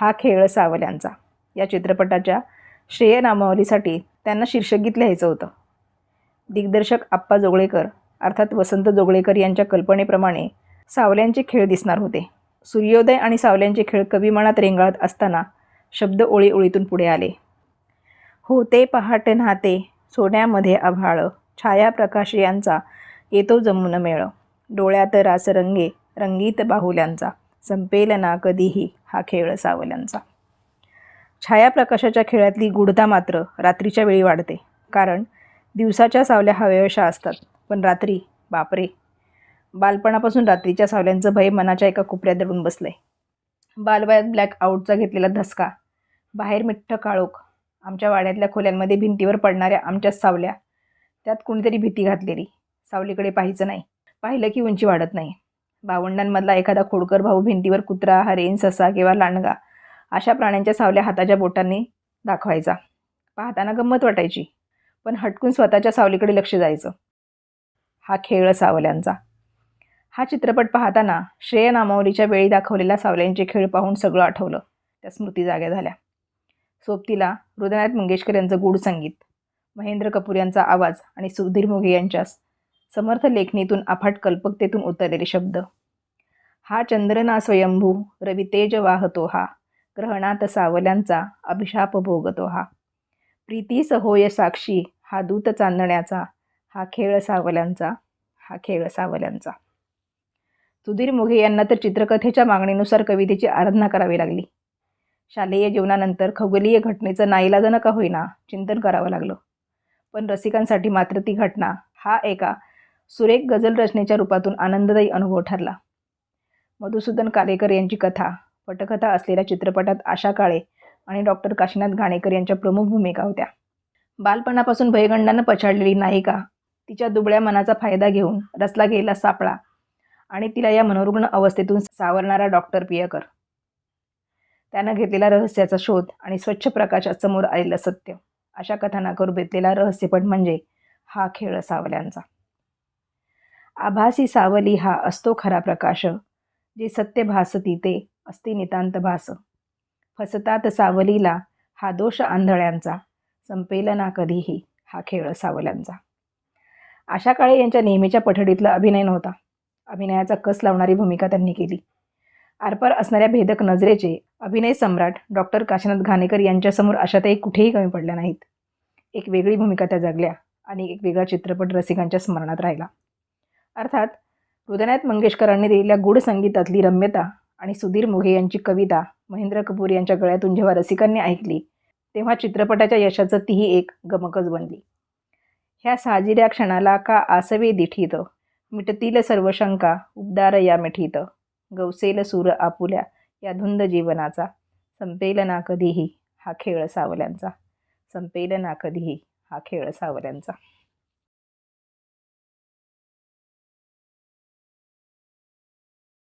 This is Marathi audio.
हा खेळ सावल्यांचा या चित्रपटाच्या श्रेय नामावलीसाठी त्यांना शीर्षकगीत लिहायचं होतं. दिग्दर्शक आप्पा जोगळेकर अर्थात वसंत जोगळेकर यांच्या कल्पनेप्रमाणे सावल्यांचे खेळ दिसणार होते. सूर्योदय आणि सावल्यांचे खेळ कविमानात रेंगाळत असताना शब्द ओळी ओळीतून पुढे आले. होते पहाटे नाते सोन्यामध्ये आभाळ छाया प्रकाश यांचा येतो जमून मेळ. डोळ्यात रासरंगे रंगीत बाहुल्यांचा. संपेल ना कधीही हा खेळ सावल्यांचा. छायाप्रकाशाच्या खेळातली गूढता मात्र रात्रीच्या वेळी वाढते. कारण दिवसाच्या सावल्या हव्याशा असतात. पण रात्री बापरे! बालपणापासून रात्रीच्या सावल्यांचं भय मनाच्या एका कोपऱ्यात दडून बसलंय. बालवयात ब्लॅक आऊटचा घेतलेला धसका बाहेर मिठ्ठ काळोख आमच्या वाड्यातल्या खोल्यांमध्ये भिंतीवर पडणाऱ्या आमच्याच सावल्या त्यात कुणीतरी भीती घातलेली. सावलीकडे पाहायचं नाही. पाहिलं की उंची वाढत नाही. भावंडांमधला एखादा खोडकर भाऊ भिंतीवर कुत्रा हरेन ससा किंवा लांडगा अशा प्राण्यांच्या सावल्या हाताच्या बोटांनी दाखवायचा. पाहताना गंमत वाटायची पण हटकून स्वतःच्या सावलीकडे लक्ष जायचं. हा खेळ सावल्यांचा. हा चित्रपट पाहताना श्रेय नामावलीच्या वेळी दाखवलेला सावल्यांचे खेळ पाहून सगळं आठवलं त्या स्मृती जाग्या झाल्या. सोबतीला हृदयनाथ मंगेशकर यांचं गूढ संगीत महेंद्र कपूर यांचा आवाज आणि सुधीर मोघे यांच्या समर्थ लेखणीतून अफाट कल्पकतेतून उतरलेले शब्द. हा चंद्रना स्वयंभू रवी तेज वाहतो हा ग्रहणात सावल्यांचा अभिशाप भोगतो हा. प्रीतीस होय साक्षी हा दूत चांदण्याचा हा खेळ सावल्यांचा हा खेळ सावल्यांचा. सुधीर मोघे यांना तर चित्रकथेच्या मागणीनुसार कवितेची आराधना करावी लागली. शालेय जीवनानंतर खगोलीय घटनेचं नाईलाजानं का होईना चिंतन करावं लागलं. पण रसिकांसाठी मात्र ती घटना हा एका सुरेख गझल रचनेच्या रूपातून आनंददायी अनुभव ठरला. मधुसूदन कालेकर यांची कथा पटकथा असलेल्या चित्रपटात आशा काळे आणि डॉक्टर काशीनाथ घाणेकर यांच्या प्रमुख भूमिका होत्या. बालपणापासून भयगंडानं पछाडलेली नायिका तिच्या दुबळ्या मनाचा फायदा घेऊन रचला गेलेला सापळा आणि तिला या मनोरुग्ण अवस्थेतून सावरणारा डॉक्टर पियकर. त्यानं घेतलेला रहस्याचा शोध आणि स्वच्छ प्रकाशात समोर आलेलं सत्य अशा कथानकावर बेतलेला रहस्यपट म्हणजे हा खेळ सावल्यांचा. आभासी सावली हा असतो खरा प्रकाश जे सत्य भासती ते असते नितांत भास. फसतात सावलीला हा दोष आंधळ्यांचा संपेल ना कधीही हा खेळ सावल्यांचा. आशा काळे यांच्या नेहमीच्या पठडीतला अभिनय नव्हता. अभिनयाचा कस लावणारी भूमिका त्यांनी केली. आरपार असणाऱ्या भेदक नजरेचे अभिनय सम्राट डॉक्टर काशीनाथ घाणेकर यांच्यासमोर अशातही कुठेही कमी पडल्या नाहीत. एक वेगळी भूमिका त्या जगल्या आणि एक वेगळा चित्रपट रसिकांच्या स्मरणात राहिला. अर्थात हृदयनाथ मंगेशकरांनी दिलेल्या गूढ संगीतातली रम्यता आणि सुधीर मोघे यांची कविता महेंद्र कपूर यांच्या गळ्यातून जेव्हा रसिकांनी ऐकली तेव्हा चित्रपटाच्या यशाचं तीही एक गमकच बनली. ह्या साजिऱ्या क्षणाला का आसवे दिठीत? मिटतील सर्व शंका उबदार या मिठीत. गवसेल सूर आपुल्या या धुंद जीवनाचा. संपेल ना कधीही हा खेळ सावल्यांचा. संपेल ना कधीही हा खेळ सावल्यांचा.